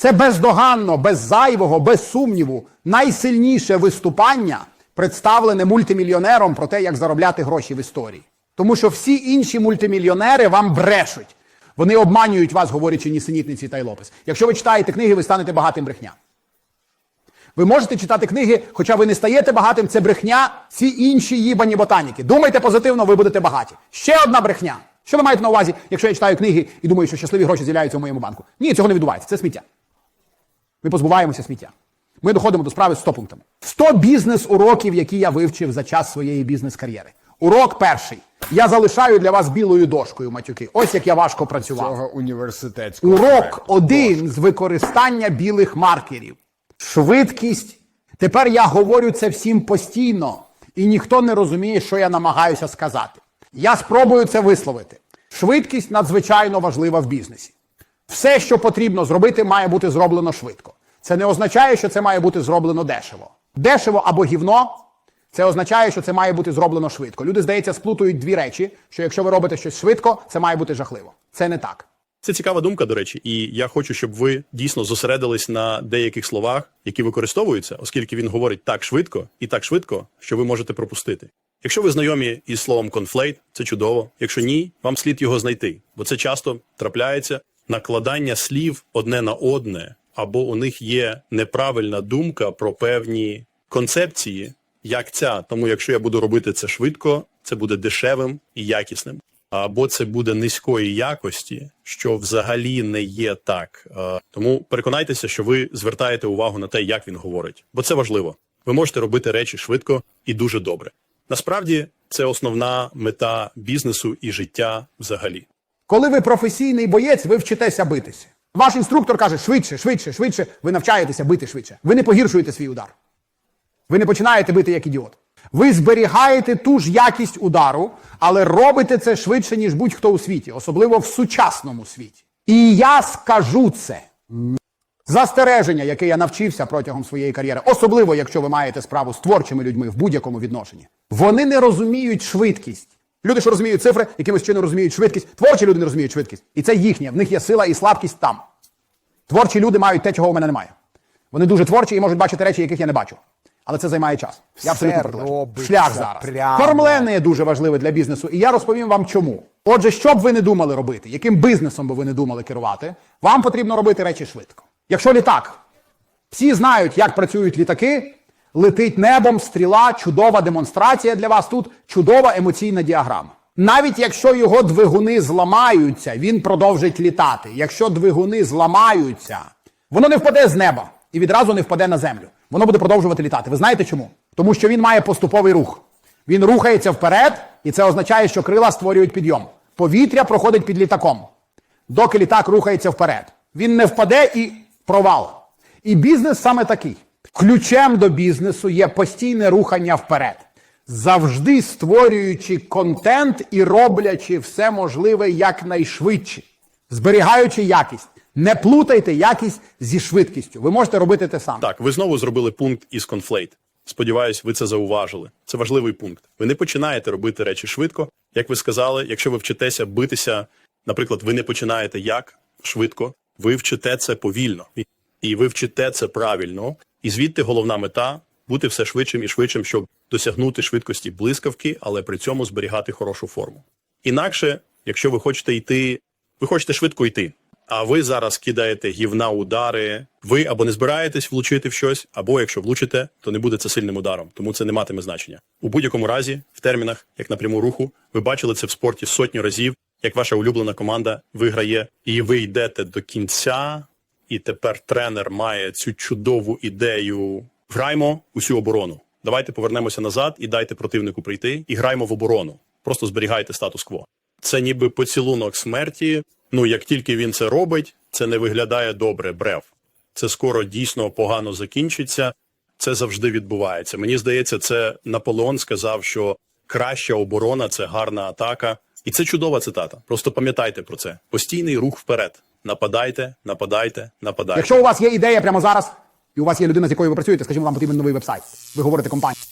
Це бездоганно, без зайвого, без сумніву, найсильніше виступання, представлене мультимільйонером про те, як заробляти гроші в історії. Тому що всі інші мультимільйонери вам брешуть. Вони обманюють вас, говорячи нісенітниці та й лопес. Якщо ви читаєте книги, ви станете багатим брехня. Ви можете читати книги, хоча ви не стаєте багатим, це брехня, ці інші їбані ботаніки. Думайте позитивно, ви будете багаті. Ще одна брехня. Що ви маєте на увазі, якщо я читаю книги і думаю, що щасливі гроші з'являються в моєму банку? Ні, цього не відбувається. Це сміття. Ми позбуваємося сміття. Ми доходимо до справи з 100 пунктами. 100 бізнес-уроків, які я вивчив за час своєї бізнес-кар'єри. Урок перший. Я залишаю для вас білою дошкою, матюки. Ось як я важко працював. Цього університетського. Урок один з використання білих маркерів. Швидкість. Тепер я говорю це всім постійно, і ніхто не розуміє, що я намагаюся сказати. Я спробую це висловити. Швидкість надзвичайно важлива в бізнесі. Все, що потрібно зробити, має бути зроблено швидко. Це не означає, що це має бути зроблено дешево. Дешево або гівно це означає, що це має бути зроблено швидко. Люди, здається, сплутують дві речі: що якщо ви робите щось швидко, це має бути жахливо. Це не так. Це цікава думка, до речі, і я хочу, щоб ви дійсно зосередились на деяких словах, які використовуються, оскільки він говорить так швидко і так швидко, що ви можете пропустити. Якщо ви знайомі із словом конфлейт, це чудово. Якщо ні, вам слід його знайти, бо це часто трапляється накладання слів одне на одне, або у них є неправильна думка про певні концепції, як ця. Тому, якщо я буду робити це швидко, це буде дешевим і якісним або це буде низької якості, що взагалі не є так. Е, Тому переконайтеся, що ви звертаєте увагу на те, як він говорить, бо це важливо. Ви можете робити речі швидко і дуже добре. Насправді, це основна мета бізнесу і життя взагалі. Коли ви професійний боєць, ви вчитеся битися. Ваш інструктор каже швидше, швидше, швидше. Ви навчаєтеся бити швидше. Ви не погіршуєте свій удар. Ви не починаєте бити як ідіот. Ви зберігаєте ту ж якість удару, але робите це швидше, ніж будь-хто у світі, особливо в сучасному світі. І я скажу це. Застереження, яке я навчився протягом своєї кар'єри, особливо якщо ви маєте справу з творчими людьми в будь-якому відношенні, вони не розуміють швидкість. Люди, що розуміють цифри, якимось чином розуміють швидкість. Творчі люди не розуміють швидкість. І це їхнє. В них є сила і слабкість там. Творчі люди мають те, чого в мене немає. Вони дуже творчі і можуть бачити речі, яких я не бачу. Але це займає час. Я абсолютно протилежний. шлях зараз. прямо. Кормлене дуже важливе для бізнесу, і я розповім вам чому. Отже, що б ви не думали робити, яким бізнесом би ви не думали керувати, вам потрібно робити речі швидко. Якщо літак, всі знають, як працюють літаки, летить небом, стріла, чудова демонстрація для вас тут, чудова емоційна діаграма. Навіть якщо його двигуни зламаються, він продовжить літати. Якщо двигуни зламаються, воно не впаде з неба і відразу не впаде на землю. Воно буде продовжувати літати. Ви знаєте чому? Тому що він має поступовий рух. Він рухається вперед, і це означає, що крила створюють підйом. Повітря проходить під літаком, доки літак рухається вперед. Він не впаде і провал. І бізнес саме такий. Ключем до бізнесу є постійне рухання вперед, завжди створюючи контент і роблячи все можливе якнайшвидше, зберігаючи якість. Не плутайте якість зі швидкістю. Ви можете робити те саме. Так, ви знову зробили пункт із конфлейт. Сподіваюсь, ви це зауважили. Це важливий пункт. Ви не починаєте робити речі швидко. Як ви сказали, якщо ви вчитеся битися, наприклад, ви не починаєте як швидко, ви вчите це повільно, і ви вчите це правильно. І звідти головна мета бути все швидшим і швидшим, щоб досягнути швидкості блискавки, але при цьому зберігати хорошу форму. Інакше, якщо ви хочете йти, ви хочете швидко йти. А ви зараз кидаєте гівна удари. Ви або не збираєтесь влучити в щось, або якщо влучите, то не буде це сильним ударом, тому це не матиме значення. У будь-якому разі, в термінах, як на пряму руху, ви бачили це в спорті сотні разів, як ваша улюблена команда виграє, і ви йдете до кінця, і тепер тренер має цю чудову ідею. Граймо усю оборону. Давайте повернемося назад і дайте противнику прийти, і граймо в оборону. Просто зберігайте статус-кво. Це ніби поцілунок смерті. Ну, як тільки він це робить, це не виглядає добре, брев. Це скоро дійсно погано закінчиться. Це завжди відбувається. Мені здається, це Наполеон сказав, що краща оборона це гарна атака. І це чудова цитата. Просто пам'ятайте про це. Постійний рух вперед. Нападайте, нападайте, нападайте. Якщо у вас є ідея прямо зараз, і у вас є людина, з якою ви працюєте, скажімо, вам потрібен новий вебсайт. Ви говорите компанії.